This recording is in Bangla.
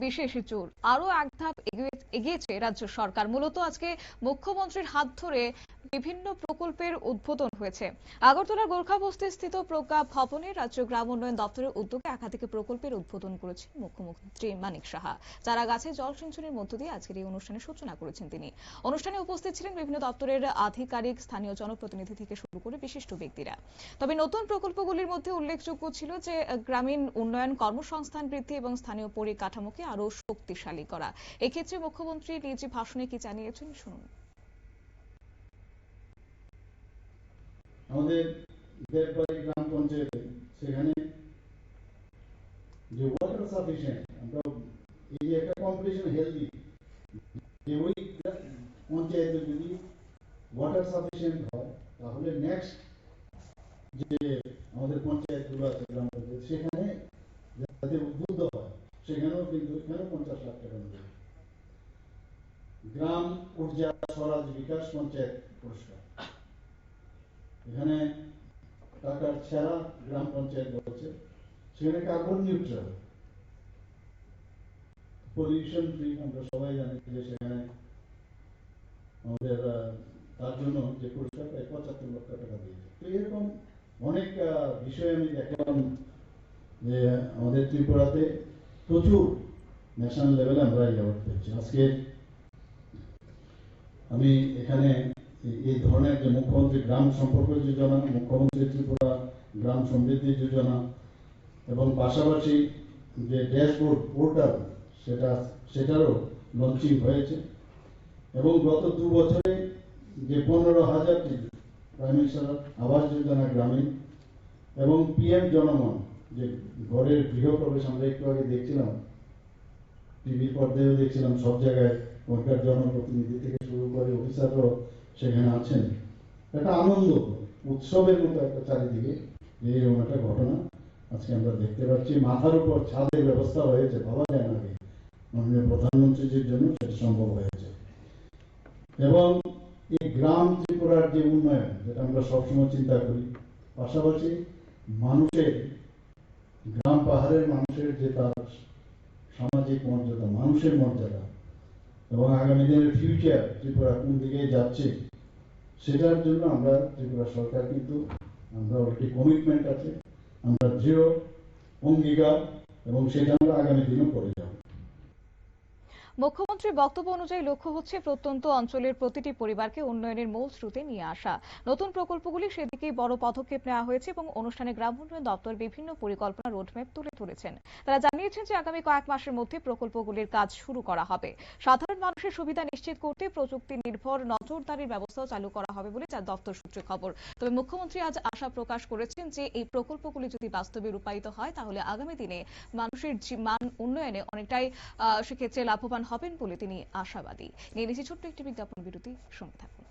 বিশেষ জোর আরও এক ধাপ এগিয়েছে রাজ্য সরকার। মূলত আজকে মুখ্যমন্ত্রীর হাত ধরে বিভিন্ন প্রকল্পের উদ্বোধন হয়েছে। আগরতলার গোর্খাবস্তি স্থিত প্রজ্ঞা ভবনে রাজ্য গ্রাম উন্নয়ন দপ্তরের উদ্যোগে একাধিক প্রকল্পের উদ্বোধন করেছেন মুখ্যমন্ত্রী মানিক সাহা। চারা গাছে জল সিঞ্চনের মধ্য দিয়ে আজকের এই অনুষ্ঠানের সূচনা করেছেন তিনি। অনুষ্ঠানে উপস্থিত ছিলেন বিভিন্ন দপ্তরের আধিকারিক, স্থানীয় জনপ্রতিনিধি থেকে শুরু করে বিশিষ্ট ব্যক্তিরা। তবে নতুন প্রকল্পগুলির মধ্যে উল্লেখযোগ্য ছিল যে, গ্রামীণ উন্নয়ন কর্মসংস্থান বৃদ্ধি এবং স্থানীয় পরিকাঠামোকে আরও শক্তিশালী করা। এক্ষেত্রে মুখ্যমন্ত্রী নিজ ভাষণে কি জানিয়েছেন, শুনুন। আমাদের দেববাড়ি গ্রাম পঞ্চায়েতে সেখানে যে ওয়াটার সাফিসিয়েন্ট আমরা এই একটা কম্পিটিশন হেলদি যে ওই পঞ্চায়েতে যদি ওয়াটার সাফিসিয়েন্ট হয়, তাহলে নেক্সট যে আমাদের পঞ্চায়েতগুলো আছে, গ্রাম পঞ্চায়েত, সেখানে গ্রাম ঊর্জা স্বরাজ বিকাশ পঞ্চায়েত পুরস্কার। এখানে টাকার ছেঁড়া গ্রাম পঞ্চায়েত বলছে সেখানে কার্বন নিউট্রাল, পলিউশন ফ্রি, আমরা সবাই জানি যে সেখানে আমাদের তার জন্য যে পুরস্কার প্রায় পঁচাত্তর লক্ষ টাকা দিয়েছে। তো এরকম অনেক বিষয় আমি দেখলাম যে আমাদের ত্রিপুরাতে প্রচুর ন্যাশনাল লেভেলে আমরা অ্যাওয়ার্ড পেয়েছি। আজকে আমি এখানে এই- ধরনের যে মুখ্যমন্ত্রী গ্রাম সম্পর্ক যোজনা, মুখ্যমন্ত্রী ত্রিপুরা গ্রাম সমৃদ্ধি যোজনা, এবং পাশাপাশি যে ড্যাশবোর্ড পোর্টাল, সেটা সেটারও লঞ্চিং হয়েছে। এবং গত দু বছরে যে পনেরো হাজারটি প্রাইম মিনিস্টার আবাস যোজনা গ্রামীণ, এবং পিএম জনমন, যে ঘরের গৃহপ্রবেশ আমরা একটু আগে দেখছিলাম টিভির পর্দায়ও দেখছিলাম, সব জায়গায় ওখানকার জনপ্রতিনিধি থেকে শুরু করে অফিসাররাও সেখানে আছেন। একটা আনন্দ, উৎসবের মতো একটা চারিদিকে। এরকম একটা ঘটনা আজকে আমরা দেখতে পাচ্ছি। মাথার উপর ছাদের ব্যবস্থা হয়েছে, ভাবা যায় না মাননীয় প্রধানমন্ত্রীজির জন্য সেটা সম্ভব হয়েছে। এবং এই গ্রাম ত্রিপুরার যে উন্নয়ন, যেটা আমরা সবসময় চিন্তা করি, পাশাপাশি মানুষের, গ্রাম পাহাড়ের মানুষের যে তার সামাজিক মর্যাদা, মানুষের মর্যাদা এবং আগামী দিনের ফিউচার ত্রিপুরা কোন দিকে যাচ্ছে, সেটার জন্য আমরা ত্রিপুরা সরকার কিন্তু, আমরা একটি কমিটমেন্ট আছে, আমরা দৃঢ় অঙ্গীকার এবং সেটা আমরা আগামী দিনও করে যাব। মুখ্যমন্ত্রীর বক্তব্য অনুযায়ী লক্ষ্য হচ্ছে প্রত্যন্ত অঞ্চলের প্রতিটি পরিবারকে উন্নয়নের মূল স্রোতে নিয়ে আসা। নতুন প্রকল্পগুলি সেদিকেই বড় পদক্ষেপ নেওয়া হয়েছে এবং অনুষ্ঠানে গ্রাম উন্নয়ন দপ্তর বিভিন্ন পরিকল্পনা রোডম্যাপ তুলে ধরেছেন। তারা জানিয়েছেন যে আগামী কয়েক মাসের মধ্যে প্রকল্পগুলির কাজ শুরু করা হবে। সাধারণ মানুষের সুবিধা নিশ্চিত করতে প্রযুক্তি নির্ভর নজরদারির ব্যবস্থাও চালু করা হবে বলে তার দপ্তর সূত্রে খবর। তবে মুখ্যমন্ত্রী আজ আশা প্রকাশ করেছেন যে এই প্রকল্পগুলি যদি বাস্তবে রূপায়িত হয়, তাহলে আগামী দিনে মানুষের মান উন্নয়নে অনেকটাই সেক্ষেত্রে লাভবান হবেন বলে তিনি আশাবাদী। নিয়ে নিচ্ছি ছোট্ট একটি বিজ্ঞাপন বিরতি। সঙ্গে থাকুন।